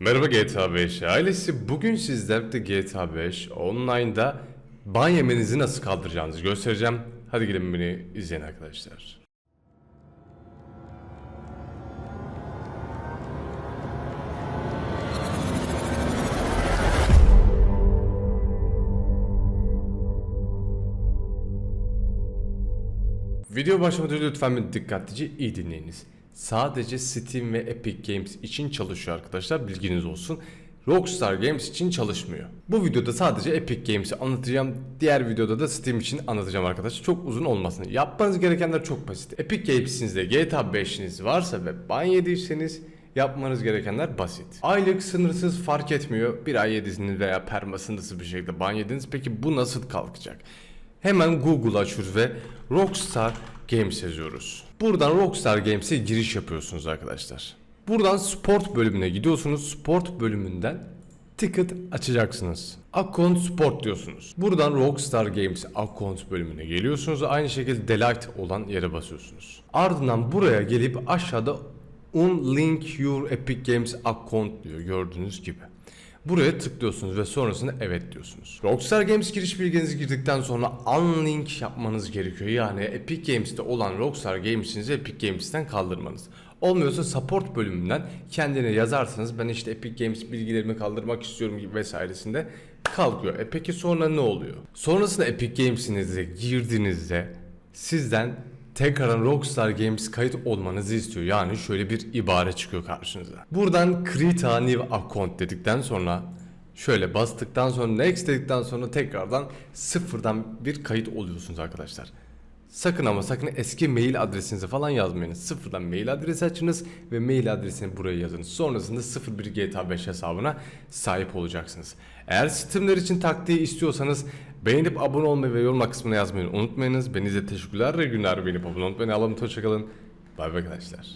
Merhaba GTA 5 ailesi. Bugün sizlerle GTA 5 online'da ban yemenizi nasıl kaldıracağınızı göstereceğim. Hadi gelin beni izleyin arkadaşlar. Video başlamadan lütfen dikkatlice iyi dinleyiniz. Sadece Steam ve Epic Games için çalışıyor arkadaşlar bilginiz olsun. Rockstar Games için çalışmıyor. Bu videoda sadece Epic Games'i anlatacağım. Diğer videoda da Steam için anlatacağım arkadaşlar. Çok uzun olmasın. Yapmanız gerekenler çok basit. Epic Games'inizde GTA 5'iniz varsa ve ban yediyseniz yapmanız gerekenler basit. Aylık sınırsız fark etmiyor. Bir ay yediniz veya perma sınırsız bir şekilde ban yediniz. Peki bu nasıl kalkacak? Hemen Google açıyoruz ve Rockstar Games yazıyoruz. Buradan Rockstar Games'e giriş yapıyorsunuz arkadaşlar. Buradan sport bölümüne gidiyorsunuz. Sport bölümünden ticket açacaksınız. Account Sport diyorsunuz. Buradan Rockstar Games Account bölümüne geliyorsunuz. Aynı şekilde Delight olan yere basıyorsunuz. Ardından buraya gelip aşağıda Unlink Your Epic Games Account diyor gördüğünüz gibi. Buraya tıklıyorsunuz ve sonrasında evet diyorsunuz. Rockstar Games giriş bilginizi girdikten sonra unlink yapmanız gerekiyor. Yani Epic Games'te olan Rockstar Games'inizi Epic Games'ten kaldırmanız. Olmuyorsa support bölümünden kendine yazarsanız ben işte Epic Games bilgilerimi kaldırmak istiyorum gibi vesairesinde kalkıyor. E peki sonra ne oluyor? Sonrasında Epic Games'inize girdiğinizde sizden tekrardan Rockstar Games kayıt olmanızı istiyor. Yani şöyle bir ibare çıkıyor karşınıza. Buradan Create a New Account dedikten sonra şöyle bastıktan sonra Next dedikten sonra tekrardan sıfırdan bir kayıt oluyorsunuz arkadaşlar. Sakın ama sakın eski mail adresinizi falan yazmayınız. Sıfırdan mail adresi açınız ve mail adresini buraya yazınız. Sonrasında 01 GTA 5 hesabına sahip olacaksınız. Eğer Steam'ler için taktiği istiyorsanız beğenip abone olmayı ve yorum kısmına yazmayı unutmayınız. Beni de teşekkürler. İyi günler beğenip abone olmayı. Allah'a emanet hoşçakalın. Bay bay arkadaşlar.